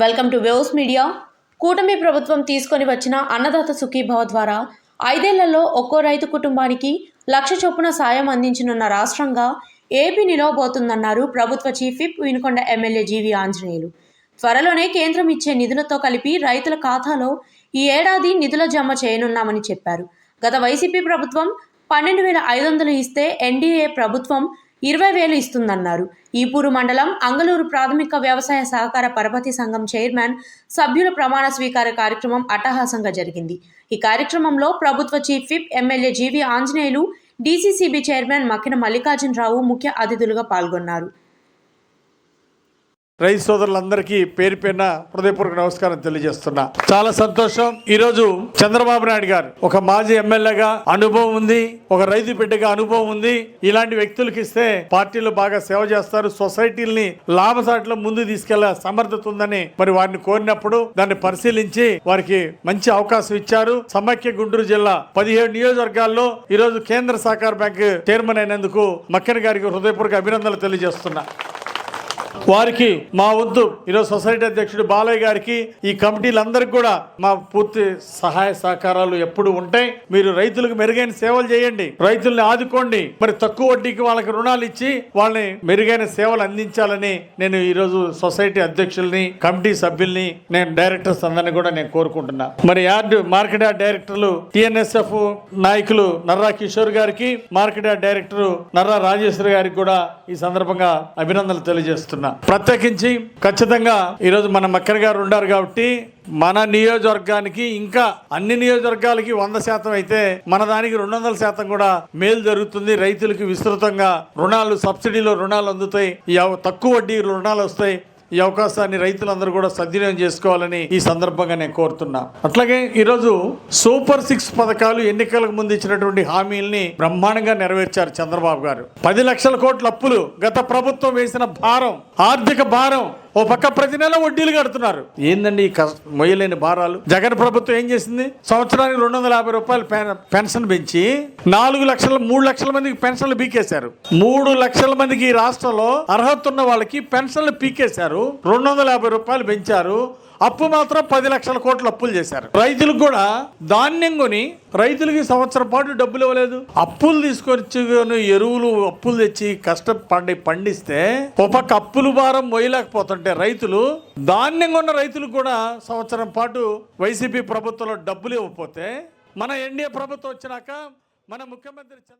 Welcome to waves media. కూటమి ప్రభుత్వం తీసుకొని వచ్చిన అన్నదాత సుఖీభావ ద్వారా ఐదేళ్ళలో ఒక్కో రైతు కుటుంబానికి లక్ష చొప్పున సాయం అందించనున్న రాష్ట్రంగా ఏపీ నిలవబోతుందన్నారు ప్రభుత్వ chief whip Vinukonda MLA G V Anjaneyulu. త్వరలోనే కేంద్రం ఇచ్చే నిధులతో కలిపి రైతుల ఖాతాలో ఈ ఏడాది నిధుల జమ చేయనున్నామని చెప్పారు. గత వైసీపీ ప్రభుత్వం పన్నెండు వేల ఐదు వందలు ఇస్తే ఎన్డీఏ ప్రభుత్వం ఇరవై వేలు ఇస్తుందన్నారు. ఈపూరు మండలం అంగలూరు ప్రాథమిక వ్యవసాయ సహకార పరపతి సంఘం చైర్మన్ సభ్యుల ప్రమాణ స్వీకార కార్యక్రమం అట్టహాసంగా జరిగింది. ఈ కార్యక్రమంలో ప్రభుత్వ chief whip MLA G V Anjaneyulu DCCB chairman Makkina Mallikarjunarao ముఖ్య అతిథులుగా పాల్గొన్నారు. రైతు సోదరులందరికీ పేరు పేరున హృదయపూర్వక నమస్కారం తెలియజేస్తున్నా. చాలా సంతోషం. ఈరోజు చంద్రబాబు నాయుడు గారు ఒక మాజీ ఎమ్మెల్యేగా అనుభవం ఉంది ఒక రైతు బిడ్డగా అనుభవం ఉంది. ఇలాంటి వ్యక్తులకు ఇస్తే పార్టీలు బాగా సేవ చేస్తారు సొసైటీల్ని లాభసాటిలో ముందు తీసుకెళ్ళే సమర్థత ఉందని మరి వారిని కోరినప్పుడు దాన్ని పరిశీలించి వారికి మంచి అవకాశం ఇచ్చారు. సమైక్య గుంటూరు జిల్లా పదిహేడు నియోజకవర్గాల్లో ఈ రోజు కేంద్ర సహకార బ్యాంక్ చైర్మన్ అయినందుకు మక్కన్ గారికి హృదయపూర్వక అభినందనలు తెలియజేస్తున్నా. వారికి మా వంతు ఈరోజు సొసైటీ అధ్యక్షుడు బాలయ్య గారికి ఈ కమిటీలందరికీ కూడా మా పూర్తి సహాయ సహకారాలు ఎప్పుడు ఉంటాయి. మీరు రైతులకు మెరుగైన సేవలు చేయండి. రైతుల్ని ఆదుకోండి. మరి తక్కువ వడ్డీకి వాళ్ళకి రుణాలు ఇచ్చి వాళ్ళని మెరుగైన సేవలు అందించాలని నేను ఈరోజు సొసైటీ అధ్యక్షుల్ని కమిటీ సభ్యుల్ని నేను డైరెక్టర్స్ అందరినీ కూడా నేను కోరుకుంటున్నా. మరి యార్డ్ మార్కెట్ యార్డ్ డైరెక్టర్లు టిఎన్ఎస్ఎఫ్ నాయకులు నర్రా కిషోర్ గారికి market yard director Narra Rajeshwari గారికి కూడా ఈ సందర్భంగా అభినందనలు తెలియజేస్తున్నా. ప్రత్యేకించి ఖచ్చితంగా ఈరోజు మన మక్కర్ గారు ఉన్నారు కాబట్టి మన నియోజకవర్గానికి ఇంకా అన్ని నియోజకవర్గాలకి వంద శాతం అయితే మన దానికి రెండు వందల శాతం కూడా మేలు జరుగుతుంది. రైతులకు విస్తృతంగా రుణాలు సబ్సిడీలో రుణాలు అందుతాయి. తక్కువ వడ్డీ రుణాలు వస్తాయి. ఈ అవకాశాన్ని రైతులందరూ కూడా సద్వినియోగం చేసుకోవాలని ఈ సందర్భంగా నేను కోరుతున్నా. అట్లాగే ఈరోజు సూపర్ సిక్స్ పథకాలు ఎన్నికలకు ముందు ఇచ్చినటువంటి హామీల్ని బ్రహ్మాండంగా నెరవేర్చారు చంద్రబాబు గారు. పది లక్షల కోట్ల అప్పులు గత ప్రభుత్వం వేసిన భారం ఆర్థిక భారం ఓ పక్క ప్రతి నెల వడ్డీలు కడుతున్నారు. ఏందండి ఈ మొయ్యలేని భారాలు? జగన్ ప్రభుత్వం ఏం చేసింది? సంవత్సరానికి రెండు వందల యాభై రూపాయలు పెన్- పెన్షన్ పెంచి నాలుగు లక్షల మూడు లక్షల మందికి పెన్షన్లు పీకేశారు. మూడు లక్షల మందికి ఈ రాష్ట్రంలో అర్హత ఉన్న వాళ్ళకి పెన్షన్లు పీకేశారు. రెండు వందల యాభై రూపాయలు పెంచారు. అప్పు మాత్రం పది లక్షల కోట్లు అప్పులు చేశారు. రైతులకు కూడా ధాన్యం కొని రైతులకి సంవత్సరం పాటు డబ్బులు ఇవ్వలేదు. అప్పులు తీసుకొచ్చి ఎరువులు అప్పులు తెచ్చి కష్టపడి పండిస్తే ఒక అప్పులు భారం మోయలేకపోతుంటే రైతులు ధాన్యం కొన్న రైతులు కూడా సంవత్సరం పాటు వైసీపీ ప్రభుత్వంలో డబ్బులు ఇవ్వకపోతే మన ఎన్డీఏ ప్రభుత్వం వచ్చినాక మన ముఖ్యమంత్రి చంద్ర